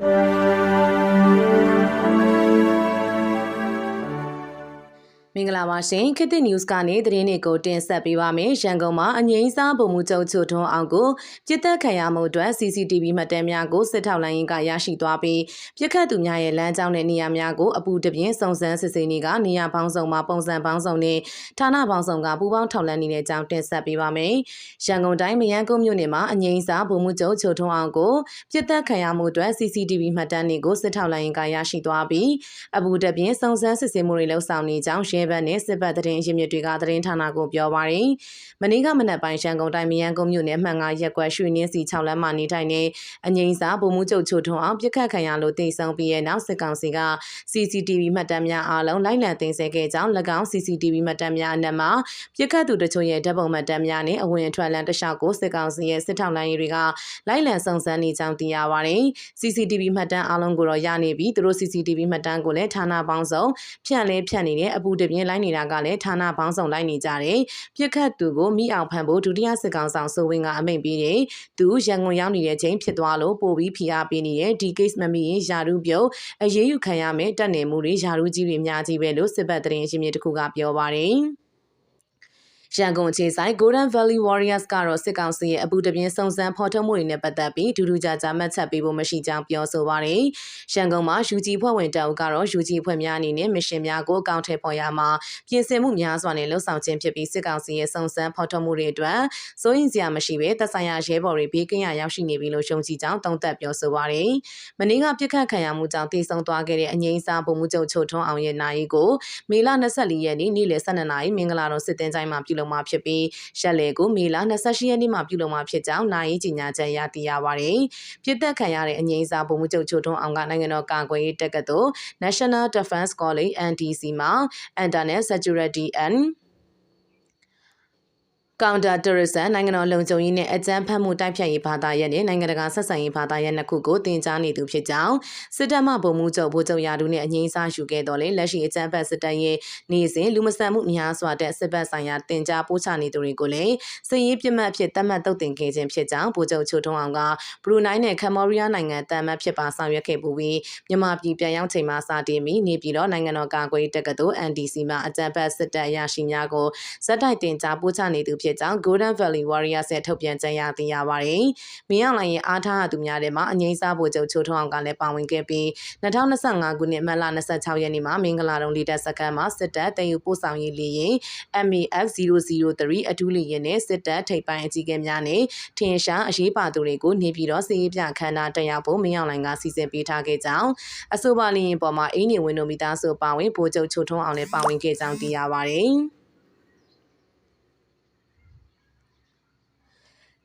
you မင်္ဂလာပါရှင်ခေတ်သစ် news ကနေသတင်းတွေကိုတင်ဆက်ပေးပါမယ်ရန်ကုန်မှာအငိမ့်စားပုံမှုချုပ်ချုပ်ထွန်းအောင်ကိုပြစ်သက်ခံရမှုအတွက် CCTV မှတ်တမ်းများကိုစစ်ထောက်လိုင်းရင်ကရရှိသွားပြီးပြစ်ခတ်သူများရဲ့လမ်းကြောင်းနဲ့နေရာများကိုအပူတပြင်းစုံစမ်းစစ်ဆေးနေကနေရာပေါင်းစုံမှာပုံစံပေါင်းစုံနဲ့ဌာနပေါင်းစုံကပူးပေါင်းထောက်လှမ်းနေတဲ့အကြောင်းတင်ဆက်ပေးပါမယ်ရန်ကုန်တိုင်းမရန်ကုန်မြို့နယ်မှာအငိမ့်စားပုံမှုချုပ်ချုပ်ထွန်းအောင်ကိုပြစ်သက်ခံရမှုအတွက် CCTV မှတ်တမ်းတွေကိုစစ်ထောက်လိုင်းရင်ကရရှိသွားပြီးအပူတပြင်းစုံစမ်းစစ်ဆေးမှုတွေလှုပ်ဆောင်နေကြောင်းရဲဘက်နဲ့စစ်ဘက်သတင်းရင်းမြစ်တွေကသတင်းဌာနကိုပြောပါရယ်မနေ့ကမနက်ပိုင်းရှမ်းကုန်တိုင်းမယန်းကုန်းမြို့နယ်မှန်ငါရက်ကွက်ရွှေနင်းစီ6လမ်းမှာနေထိုင်နေအငိမ့်စာဗိုလ်မှူးချုပ်ချိုထွန်းအောင်ပြစ်ခတ်ခံရလို့တိတ်ဆုံးပြီးရဲ့နောက်စစ်ကောင်စီက CCTV မှတ်တမ်းများအားလုံးလိုက်လံတင်ဆက်ခဲ့ကြောင်း၎င်း CCTV မှတ်တမ်းများအနက်မှာပြစ်ခတ်သူတချို့ရဲ့ဓာတ်ပုံမှတ်တမ်းများနဲ့အဝင်အထွက်လမ်းတစ်လျှောက်ကိုစစ်ကောင်စီရဲ့စစ်ထောက်လိုင်းရေးတွေကလိုက်လံစုံစမ်းနေကြောင်းသိရပါတယ် CCTV မှတ်တမ်းအားလုံးကိုတော့ရနေပြီးသူတို့ CCTV မှတ်တမ်းကိုလည်းဌာနပေါင်းစုံဖြန့်လဲဖြန့်နေတဲ့အပူတပြင်းလိုက်နေတာကလည်းဌာနပေါင်းစုံလိုက်နေကြတယ်ပြစ်ခတ်သူကိုမိအောင်ဖန်ဖို့ဒုတိယစစ်ကောင်ဆောင်စိုးဝင်းကအမိန့်ပေးတယ်သူရန်ကုန်ရောက်နေတဲ့ချိန်ဖြစ်သွားလို့ပို့ပြီးဖိအားပေးနေတဲ့ဒီ case မမီရင်ယာရုပြုတ်အရေးယူခံရမယ်တက်နေမှုတွေယာရုကြီးတွေအများကြီးပဲလို့စစ်ဘက်သတင်းရင်းမြစ်တစ်ခုကပြောပါတယ် ရန်ကုန်ခြေဆိုင် Golden Valley Warriors ကတော့စစ်ကောင်စီရဲ့အပူတပြင်းစုံစမ်းဖော်ထုတ်မှုတွေနဲ့ပတ်သက်ပြီးဒူးဒူးကြကြမှတ်ချက်ပေးဖို့မရှိကြောင်းပြောဆိုပါတယ်။ရန်ကုန်မှာ UG ဖွဲ့ဝင်တောက်ကတော့ UG ဖွဲ့များအနေနဲ့မစ်ရှင်များကိုအကောင့်ထဲပေါ်ရမှာပြင်ဆင်မှုများစွာနဲ့လှုပ်ဆောင်ခြင်းဖြစ်ပြီးစစ်ကောင်စီရဲ့စုံစမ်းဖော်ထုတ်မှုတွေအတွက်စိုးရင်စရာမရှိဘဲသက်ဆိုင်ရာရဲဘော်တွေဘေးကင်းရရောက်ရှိနေပြီလို့ရှုံကြည်ကြောင်းသုံးသပ်ပြောဆိုပါတယ်။မနေ့ကပြစ်ခတ်ခံရမှုကြောင့်တည်ဆုံသွားခဲ့တဲ့အငိမ့်စားပုံမှုချုပ်ချုပ်ထွန်းအောင်ရဲ့နိုင်ကိုမေလ24ရက်နေ့နေ့လယ်12နာရီမင်္ဂလာတော်စစ်တင်ဆိုင်မှာပြုလုပ်မှာဖြစ်ပြီးရက်လေကိုမေလ28ရက်နေ့မှာပြုလုပ်မှာဖြစ်ကြောင်းနိုင်ကြီးညာချက်ရသိရပါတယ်။ပြည်သက်ခံရတဲ့အငိမ့်စာပုံမှုချုပ်ချိုထွန်းအောင်ကနိုင်ငံတော်ကာကွယ်ရေးတက္ကသိုလ် National Defense College NDC မှာ Internet Security and Counter Terrorism နိုင်ငံတော်လုံခြုံရေးနဲ့အကြမ်းဖက်မှုတိုက်ဖျက်ရေးဘာသာရပ်နဲ့နိုင်ငံတကာဆက်ဆံရေးဘာသာရပ်နှစ်ခုကိုတင်ကြားနေသူဖြစ်ကြောင်းစစ်တပ်မှဗိုလ်မှူးချုပ်ဗိုလ်ချုပ်ရာထူးနဲ့အငြိမ်းစားယူခဲ့တော်လဲလက်ရှိအကြမ်းဖက်စစ်တပ်ရဲ့နေစဉ်လူမဆန်မှုများစွာတဲ့စစ်ဘက်ဆိုင်ရာတင်ကြားပို့ချနေသူတွေကိုလည်းစစ်ရေးပြစ်မှတ်အဖြစ်သတ်မှတ်တုတ်တင်ခဲ့ခြင်းဖြစ်ကြောင်းဗိုလ်ချုပ်ချိုထွန်းအောင်ကဘရူနိုင်းနဲ့ကမ္ဘောဒီးယားနိုင်ငံတန်မတ်ဖြစ်ပါဆောင်ရွက်ခဲ့ပူပြီးမြန်မာပြည်ပြန်ရောက်ချိန်မှာစတင်ပြီးနေပြည်တော်နိုင်ငံတော်ကာကွယ်တက္ကသိုလ် NDC မှာအကြမ်းဖက်စစ်တပ်အရာရှိများကိုဇက်တိုက်တင်ကြားပို့ချနေသူဖြစ်ကြောင်း Golden Valley Warriors ရဲ့ထုတ်ပြန်ကြေညာသိရပါတယ်။မင်းအောင်လှိုင်ရဲ့အားထားသူများထဲမှာအငိမ့်စားဗိုလ်ချုပ်ချိုထွန်းအောင်ကလည်းပါဝင်ခဲ့ပြီး2025ခုနှစ်မတ်လ26ရက်နေ့မှာမင်္ဂလာတုံးလီတက်စကန်မှာစစ်တပ်တည်ယူပို့ဆောင်ရေးလေရင် MAF 003အထူးလေရင်နဲ့စစ်တပ်ထိပ်ပိုင်းအကြီးအကဲများနဲ့ထင်ရှားအရေးပါသူတွေကိုနေပြည်တော်စီရေးပြခန္ဓာတက်ရောက်ဖို့မင်းအောင်လှိုင်ကစီစဉ်ပေးထားခဲ့ကြောင်းအဆိုပါလေရင်ပေါ်မှာအင်းနေဝင်တို့မိသားစုပါဝင်ဗိုလ်ချုပ်ချိုထွန်းအောင်လည်းပါဝင်ခဲ့ကြောင်းသိရပါတယ်။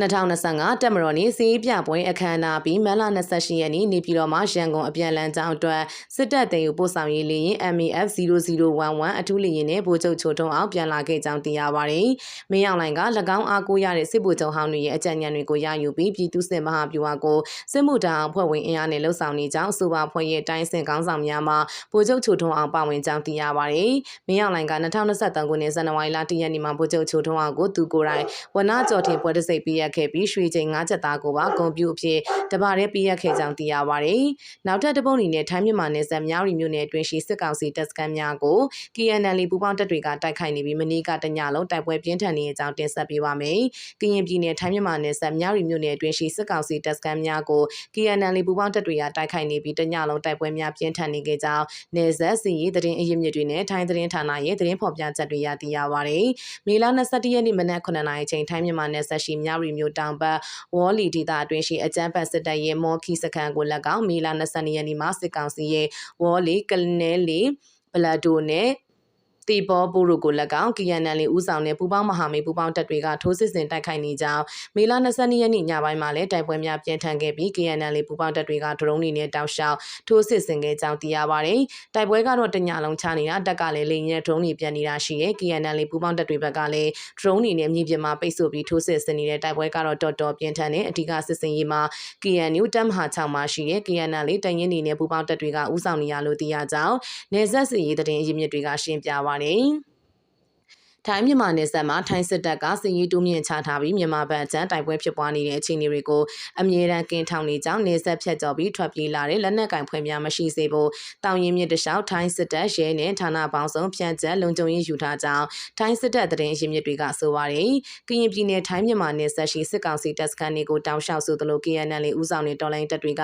2025တက်မတော်နေ့စီးပြပွဲအခမ်းအနားပြီးမလ28ရက်နေ့နေပြည်တော်မှာရန်ကုန်အပြန်လန်းကြောင်းအတွက်စစ်တပ်တင်ယူပို့ဆောင်ရေးလေရင် MAF 0011အထူးလေရင်နဲ့ဗိုလ်ချုပ်ချိုထုံအောင်ပြန်လာခဲ့ကြောင်းသိရပါတယ်။မင်းအောင်လိုင်က၎င်းအားကိုးရတဲ့စစ်ဗိုလ်ချုပ်ဟောင်းတွေရဲ့အကြံဉာဏ်တွေကိုရယူပြီးပြည်သူ့စစ်မဟာဗျူဟာကိုစစ်မှုထမ်းအဖွဲ့ဝင်အင်အားနဲ့လှုပ်ဆောင်နေကြောင်းအဆိုပါဖွဲ့ရဲ့တိုင်းစင်ကောင်းဆောင်များမှဗိုလ်ချုပ်ချိုထုံအောင်ပါဝင်ကြောင်းသိရပါတယ်။မင်းအောင်လိုင်က2023ခုနှစ်ဇန်နဝါရီလ10ရက်နေ့မှာဗိုလ်ချုပ်ချိုထုံအောင်ကိုသူကိုယ်တိုင်ဝနာကျော်ထင်ပွဲတစ်စိတ်ပေးရခဲ့ပြီးရွှေချိန်၅ချက်သားကိုပါဂုံပြူအဖြစ်တပါးရဲပေးရခဲ့ကြောင်းသိရပါတယ်။နောက်ထပ်တပုတ်အနေနဲ့ထိုင်းမြန်မာနယ်စပ်မြောက်ရီမြို့နယ်အတွင်းရှိစစ်ကောင်စီတပ်စခန်းများကို KNL ပူးပေါင်းတပ်တွေကတိုက်ခိုက်နေပြီးမနေ့ကတညလုံးတိုက်ပွဲပြင်းထန်နေကြောင်းတင်ဆက်ပေးပါမယ်။ကရင်ပြည်နယ်ထိုင်းမြန်မာနယ်စပ်မြောက်ရီမြို့နယ်အတွင်းရှိစစ်ကောင်စီတပ်စခန်းများကို KNL ပူးပေါင်းတပ်တွေကတိုက်ခိုက်နေပြီးတညလုံးတိုက်ပွဲများပြင်းထန်နေခဲ့ကြောင်းနယ်စပ်စီရေးသတင်းအရင်းမြစ်တွေနဲ့ထိုင်းသတင်းဌာနရဲ့သတင်းဖော်ပြချက်တွေရသိရပါတယ်။မေလ22ရက်နေ့မနက်9:00နာရီချိန်ထိုင်းမြန်မာနယ်စပ်ရှိမြောက်ရီမြို့တောင်ဘက်ဝေါ်လီဒေသအတွင်းရှိအကြမ်းဖက်စစ်တပ်ရဲ့မော်ခီစခန်းကိုလက်ကောင်မေလ22ရက်နေ့မှာစစ်ကောင်စီရဲ့ဝေါ်လီကလနဲလီဘလာဒိုနဲ့ တီဘောဘူရုကို၎င်း KNL ဦးဆောင်တဲ့ပူပေါင်းမဟာမိတ်ပူပေါင်းတပ်တွေကထိုးစစ်ဆင်တိုက်ခိုက်နေကြောင်းမေလ22ရက်နေ့ညပိုင်းမှာလည်းတိုက်ပွဲများပြင်းထန်ခဲ့ပြီး KNL ပူပေါင်းတပ်တွေကဒရုန်းတွေနဲ့တောက်လျှောက်ထိုးစစ်ဆင်ခဲ့ကြောင်းသိရပါတယ်။တိုက်ပွဲကတော့တညလုံးချနေတာတက်ကလည်းလေရင်နဲ့ဒရုန်းတွေပြန်နေတာရှိရဲ့ KNL ပူပေါင်းတပ်တွေဘက်ကလည်းဒရုန်းတွေနဲ့မြေပြင်မှာပိတ်ဆို့ပြီးထိုးစစ်ဆင်နေတဲ့တိုက်ပွဲကတော့တော်တော်ပြင်းထန်တဲ့အဓိကစစ်စင်ရေးမှာ KNU တပ်မဟာ6မှာရှိတဲ့ KNL တရင်နေနဲ့ပူပေါင်းတပ်တွေကဥဆောင်နေရလို့သိရကြောင်းနေဆက်စီရေးသတင်းအရင်းမြစ်တွေကရှင်းပြပါတယ်။ ထိုင်းမြန်မာနယ်စပ်မှာထိုင်းစစ်တပ်ကစစ်ရေးတိုးမြင့်ချထားပြီးမြန်မာဘက်အကြမ်းတိုက်ပွဲဖြစ်ပွားနေတဲ့အခြေအနေတွေကိုအမြဲတမ်းကင်းထောင်နေကြောင်းနယ်စပ်ဖြတ်ကျော်ပြီးထွက်ပြေးလာတဲ့လက်နက်ကင်ဖွဲ့များမရှိစေဖို့တောင်ရင်မြစ်တလျှောက်ထိုင်းစစ်တပ်ရဲနဲ့ဌာနပေါင်းစုံဖြန့်ကျက်လုံခြုံရေးယူထားကြောင်းထိုင်းစစ်တပ်သတင်းရင်းမြစ်တွေကဆိုပါတယ်။ကရင်ပြည်နယ်ထိုင်းမြန်မာနယ်စပ်ရှိစစ်ကောင်စီတပ်စခန်းတွေကိုတောင်းလျှောက်ဆိုသလို KNL ဦးဆောင်တဲ့တော်လိုင်းတပ်တွေက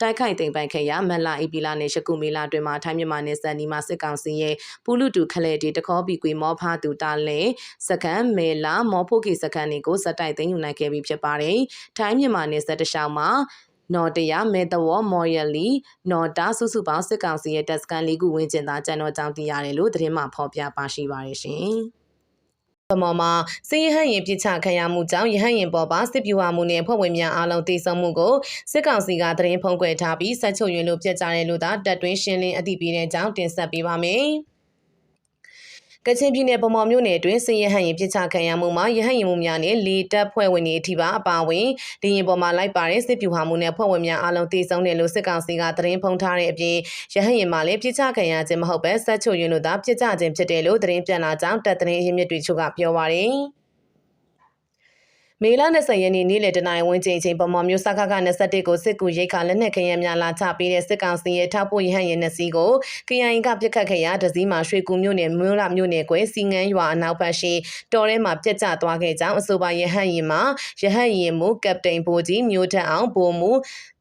တိုက်ခိုက်သိမ်းပိုက်ခဲ့ရမက်လာအီပီလာနဲ့ရှကုမီလာတွင်မှာထိုင်းမြန်မာနယ်စပ်နီမှာစစ်ကောင်စီရဲ့ပူလူတူခလဲတီတခေါပီကွေမောဖာတူတာလဲစကန်မဲလာမော်ဖိုကီစကန်တွေကိုစက်တိုက်သိမ်းယူနိုင်ခဲ့ပြီးဖြစ်ပါတယ်။ထိုင်းမြန်မာနယ်စပ်တလျှောက်မှာနော်တရမဲတဝမော်ရလီနော်တာစုစုပေါင်းစစ်ကောင်စီရဲ့တပ်စကန်လေးခုဝန်းကျင်သားကျန်တော်ကြောင့်တည်ရတယ်လို့သတင်းမှဖော်ပြပါရှိပါတယ်ရှင်။ဗမော်မှာစစ်ရဟန်ရင်ပြစ်ချခံရမှုကြောင့်ရဟန်ရင်ပေါ်ပါစစ်ပြူဟာမှုနဲ့ဖွဲ့ဝင်များအားလုံးတည်ဆုံမှုကိုစစ်ကောင်စီကသတင်းဖုံးကွယ်ထားပြီးဆက်ချုပ်ရင်လို့ပြစ်ကြတယ်လို့သာတပ်တွင်းရှင်းလင်းအသိပေးတဲ့ကြောင်းတင်ဆက်ပေးပါမယ်။ ကချင်ပြည်နယ်ဗမော်မြို့နယ်အတွင်းစစ်ရဟန်ရင်ပြစ်ချခံရမှုမှာရဟန်ရင်မှုများနဲ့လေတပ်ဖွဲ့ဝင်တွေအထိပါအပါအဝင်ဒီရင်ပေါ်မှာလိုက်ပါတဲ့စစ်ပြူဟာမှုနဲ့ဖွဲ့ဝင်များအားလုံးတည်ဆုံတယ်လို့စစ်ကောင်စီကသတင်းဖုံးထားတဲ့အပြင်ရဟန်ရင်မှာလည်းပြစ်ချခံရခြင်းမဟုတ်ပဲဆက်ချုပ်ရင်လို့သာပြစ်ချခြင်းဖြစ်တယ်လို့သတင်းပြန်လာကြောင်းတပ်သတင်းရင်းမြစ်တွေချုပ်ကပြောပါရယ်။ မေလ20ရက်နေ့နေ့လယ်တနာရီဝန်းကျင်အချိန်ပေါ်မော်မျိုးစခခ21ကိုစစ်ကူရိတ်ခါလက်နက်ခရမ်းများလာချပေးတဲ့စစ်ကောင်စီရဲ့ထောက်ပို့ရဟန်ရင်နှစ်စီးကို KIA ကပြစ်ခတ်ခဲ့ရဒဇီးမှာရွှေကူမြို့နယ်မြို့လာမြို့နယ်ကွယ်စီငန်းရွာအနောက်ဘက်ရှိတော်ထဲမှာပြက်ကျသွားခဲ့ကြောင်းအဆိုပါရဟန်ရင်မှာရဟန်ရင်မူကပတိန်ဘိုကြီးမျိုးထက်အောင်ဘိုမူ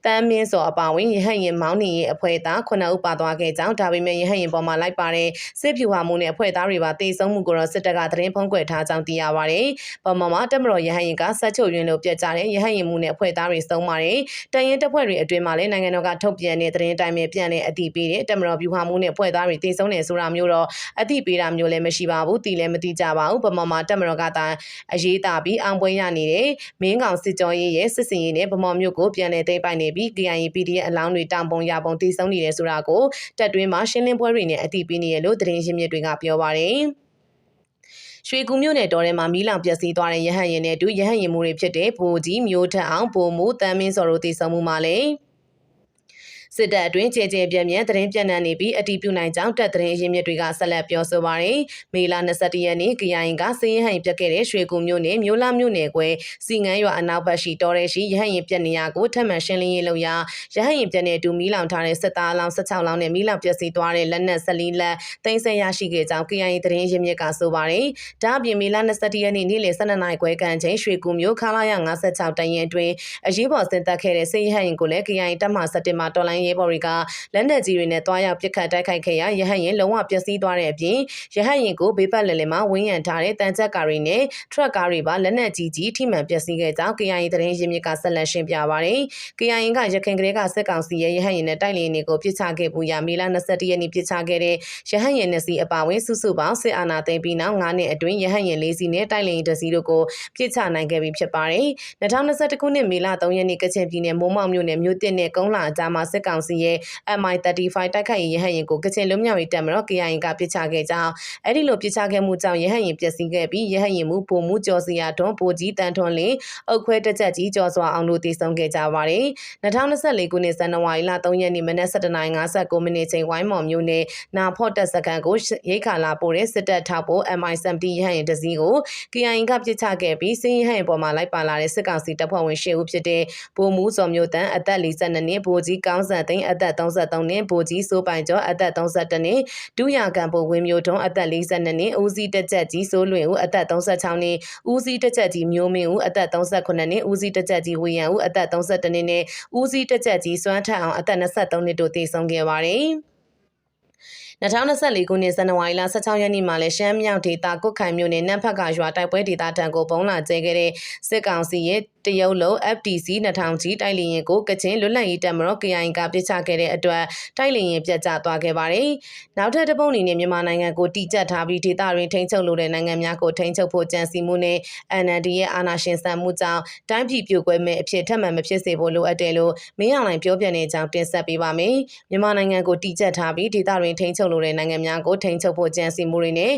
တမ်းမင်းစော်အပါဝင်ရဟတ်ရင်မောင်းနေရဲ့အဖွဲ့သားခုနှစ်ဦးပါသွားခဲ့ကြောင်းဒါပေမဲ့ရဟတ်ရင်ပေါ်မှာလိုက်ပါတဲ့စစ်ဖြူဟာမှုနဲ့အဖွဲ့သားတွေပါတေဆုံးမှုကိုတော့စစ်တပ်ကသတင်းဖုံးကွယ်ထားကြောင်းသိရပါတယ်။ပေါ်မှာမှာတက်မတော်ရဟတ်ရင်ကဆက်ချုပ်ရင်းလို့ပြက်ကြတဲ့ရဟတ်ရင်မှုနဲ့အဖွဲ့သားတွေဆုံးပါတယ်။တန်ရင်တပ်ဖွဲ့တွေအတွင်းမှာလည်းနိုင်ငံတော်ကထုတ်ပြန်တဲ့သတင်းအတိုင်းပဲပြန်လည်အတည်ပြုတဲ့တက်မတော်ဖြူဟာမှုနဲ့အဖွဲ့သားတွေတေဆုံးတယ်ဆိုတာမျိုးတော့အတည်ပြုတာမျိုးလည်းမရှိပါဘူး။တီလည်းမတိကြပါဘူး။ပေါ်မှာမှာတက်မတော်ကတာအရေးတာပြီးအောင်ပွဲရနေတဲ့မင်းကောင်စစ်ကြောရေးရဲ့စစ်စင်ရေးနဲ့ဗမော်မျိုးကိုပြန်လည်သိမ်းပိုက်နေပြီး KIA PDF အလောင်းတွေတောင်ပုံရပုံတည်ဆုံနေတယ်ဆိုတာကိုတက်တွင်းမှာရှင်းလင်းပွဲတွေနဲ့အသိပေးနေရလို့သတင်းရင်းမြစ်တွေကပြောပါတယ်ရွှေကူမြို့နယ်တော်ထဲမှာမီးလောင်ပျက်စီးသွားတဲ့ရဟတ်ရင်နဲ့အတူရဟတ်ရင်မှုတွေဖြစ်တဲ့ဘိုးကြီးမျိုးထက်အောင်ဘိုမိုးတမ်းမင်းစော်တို့တည်ဆုံမှုမှာလည်း စစ်တပ်အတွင်းကြဲကြဲပြန့်ပြန့်သတင်းပြန့်နှံ့နေပြီးအတီးပြုနိုင်ကြောင်းတပ်သတင်းအရင်းမြစ်တွေကဆက်လက်ပြောဆိုပါရယ်မေလ22ရက်နေ့ KIA ကစည်ရင်ဟန်ပြတ်ခဲ့တဲ့ရွှေကူမြို့နယ်မြို့လာမြို့နယ်ကွယ်စီငန်းရွာအနောက်ဘက်ရှိတော်ရဲရှိရဟန်ရင်ပြတ်နေရကိုထပ်မံရှင်းလင်းရေးလုပ်ရာရဟန်ရင်ပြတ်နေတူမီးလောင်ထားတဲ့စစ်သားလောင်16လောင်နဲ့မီးလောင်ပျက်စီးသွားတဲ့လက်နက်14လက်တင်ဆက်ရရှိခဲ့ကြောင်း KIA သတင်းအရင်းမြစ်ကဆိုပါရယ်ဒါအပြင်မေလ22ရက်နေ့နေ့လယ်12နာရီခွဲကန်ချိန်ရွှေကူမြို့ခလာရ56တရင်အတွင်းအရေးပေါ်ဆင်သက်ခဲ့တဲ့စစ်ရဟန်ရင်ကိုလည်း KIA တပ်မှ7မှာတော်လိုင်းရဲဘော်တွေကလက်နက်ကြီးတွေနဲ့တွားရောက်ပစ်ခတ်တိုက်ခိုက်ခဲ့ရာရဟတ်ရင်လုံးဝပျက်စီးသွားတဲ့အပြင်ရဟတ်ရင်ကိုဘေးပတ်လည်လည်မှာဝင်းရံထားတဲ့တန်ချက်ကားတွေနဲ့ထရက်ကားတွေပါလက်နက်ကြီးကြီးထိမှန်ပျက်စီးခဲ့ကြောင်း KIA သတင်းရင်းမြစ်ကဆက်လက်ရှင်းပြပါရယ် KIA ကရခိုင်ကလေးကစစ်ကောင်စီရဲ့ရဟတ်ရင်နဲ့တိုက်လေနေကိုပြစ်ချခဲ့ပူရမေလ22ရက်နေ့ပြစ်ချခဲ့တဲ့ရဟတ်ရင်နဲ့စီအပါဝင်စုစုပေါင်းစစ်အာဏာသိမ်းပြီးနောက်9နှစ်အတွင်းရဟတ်ရင်၄စီနဲ့တိုက်လေရင်တစီတို့ကိုပြစ်ချနိုင်ခဲ့ပြီဖြစ်ပါတယ်2021ခုနှစ်မေလ3ရက်နေ့ကချင်ပြည်နယ်မိုးမောက်မြို့နယ်မြို့တစ်နဲ့ကုန်းလာအကြားမှာစစ်ကောင်စီရဲ့ MI35 တိုက်ခိုက်ရေးရဟတ်ရင်ကိုကချင်လွတ်မြောက်ရေးတပ်မတော် KIA ကပစ်ချခဲ့ကြောင်းအဲ့ဒီလိုပစ်ချခဲ့မှုကြောင့်ရဟတ်ရင်ပျက်စီးခဲ့ပြီးရဟတ်ရင်မှုပုံမှုကျော်စီယာထွန်းပိုကြီးတန်ထွန်းလင်းအုတ်ခွဲတက်ချက်ကြီးကျော်စွာအောင်တို့တည်ဆုံခဲ့ကြပါတယ်2024ခုနှစ်ဇန်နဝါရီလ3ရက်နေ့မနက်7:59မိနစ်ချိန်ဝိုင်းမော်မြို့နယ်နာဖော့တက်စကန်ကိုရိတ်ခါလာပို့တဲ့စစ်တပ်ထောက်ပို့ MI70 ရဟတ်ရင်တစည်းကို KIA ကပစ်ချခဲ့ပြီးစင်းရဟတ်ရင်ပေါ်မှာလိုက်ပါလာတဲ့စစ်ကောင်စီတပ်ဖွဲ့ဝင်၈ဦးဖြစ်တဲ့ဗိုလ်မှူးစော်မျိုးတန်းအသက်42နှစ်ဗိုလ်ကြီးကောင်းစံသိန်းအသက်33နှစ်ဗိုလ်ကြီးစိုးပိုင်ကျော်အသက်32နှစ်ဒုရကံပိုဝင်းမျိုးထွန်းအသက်42နှစ်ဦးစီးတက်ချက်ကြီးစိုးလွင်ဦးအသက်36နှစ်ဦးစီးတက်ချက်ကြီးမျိုးမင်းဦးအသက်38နှစ်ဦးစီးတက်ချက်ကြီးဝေယံဦးအသက်32နှစ်နဲ့ဦးစီးတက်ချက်ကြီးစွမ်းထက်အောင်အသက်23နှစ်တို့တည်ဆုံခဲ့ပါတယ်။ 2024ခုနှစ်ဇန်နဝါရီလ16ရက်နေ့မှာလည်းရှမ်းမြောက်ဒေသကုတ်ခိုင်မြို့နယ်နန့်ဖက်ကရွာတိုက်ပွဲဒေသတံကိုပုံလာကျဲခဲ့တဲ့စစ်ကောင်စီရဲ့တရုတ်လုံး FTC 2000ကြီးတိုက်လျင်ကိုကချင်လွတ်လပ်ရေးတပ်မတော် KIA ကပြစ်ချခဲ့တဲ့အတွက်တိုက်လျင်ပြတ်ကျသွားခဲ့ပါတယ်။နောက်ထပ်တစ်ပုံအနေနဲ့မြန်မာနိုင်ငံကိုတီကျပ်ထားပြီးဒေသတွင်ထိန်းချုပ်လိုတဲ့နိုင်ငံများကိုထိန်းချုပ်ဖို့ကြံစီမှုနဲ့ NLD ရဲ့အာဏာရှင်ဆန်မှုကြောင့်တိုင်းပြည်ပြိုကွဲမဲ့အဖြစ်ထပ်မံမဖြစ်စေဖို့လိုအပ်တယ်လို့မင်းအောင်လှိုင်ပြောပြနေကြောင်းတင်ဆက်ပေးပါမယ်။မြန်မာနိုင်ငံကိုတီကျပ်ထားပြီးဒေသတွင်တွင်ထိန်းချုပ်လိုတဲ့နိုင်ငံများကိုထိန်းချုပ်ဖို့ကြံစည်မှုတွေနဲ့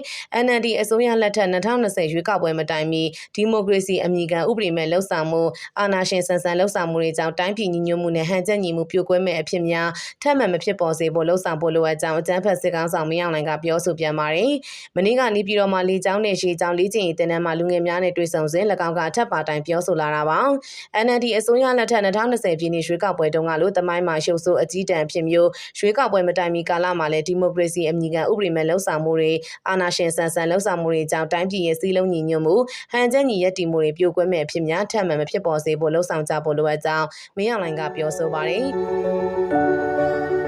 NLD အစိုးရလက်ထက်2020ရွေးကောက်ပွဲမတိုင်မီဒီမိုကရေစီအမိခံဥပဒေမဲ့လှုပ်ဆောင်မှုအာဏာရှင်ဆန်ဆန်လှုပ်ဆောင်မှုတွေကြောင့်တိုင်းပြည်ညီညွတ်မှုနဲ့ဟန်ချက်ညီမှုပြိုကွဲမဲ့အဖြစ်များထပ်မံမဖြစ်ပေါ်စေဖို့လှုပ်ဆောင်ဖို့လိုအပ်ကြောင်းအကြမ်းဖက်စစ်ကောင်ဆောင်မင်းအောင်လှိုင်ကပြောဆိုပြန်ပါတယ်။မနေ့ကနေပြည်တော်မှာလေကြောင်းနဲ့ရှေးကြောင်းလေ့ကျင့်ရေးတင်နန်းမှာလူငယ်များနဲ့တွေ့ဆုံစဉ်၎င်းကအထက်ပါတိုင်ပြောဆိုလာတာပါ။ NLD အစိုးရလက်ထက်2020ပြည်နှစ်ရွေးကောက်ပွဲတုန်းကလို့တမိုင်းမှာရှုပ်ဆိုးအကြီးတန်းဖြစ်မျိုးရွေးကောက်ပွဲမတိုင်မီကာလမှာလည်းဒီမိုကရေစီအမိခံဥပဒေမဲ့လှုပ်ဆောင်မှုတွေအာဏာရှင်ဆန်ဆန်လှုပ်ဆောင်မှုတွေကြောင့်တိုင်းပြည်ရဲ့စည်းလုံးညီညွတ်မှုဟန်ချက်ညီရက်တီမှုတွေပြိုကွဲမဲ့အဖြစ်များထပ်မံမဖြစ်ပေါ်စေဖို့လှုံ့ဆော်ကြဖို့လိုအပ်ကြောင်းမင်းအောင်လှိုင်ကပြောဆိုပါတယ်။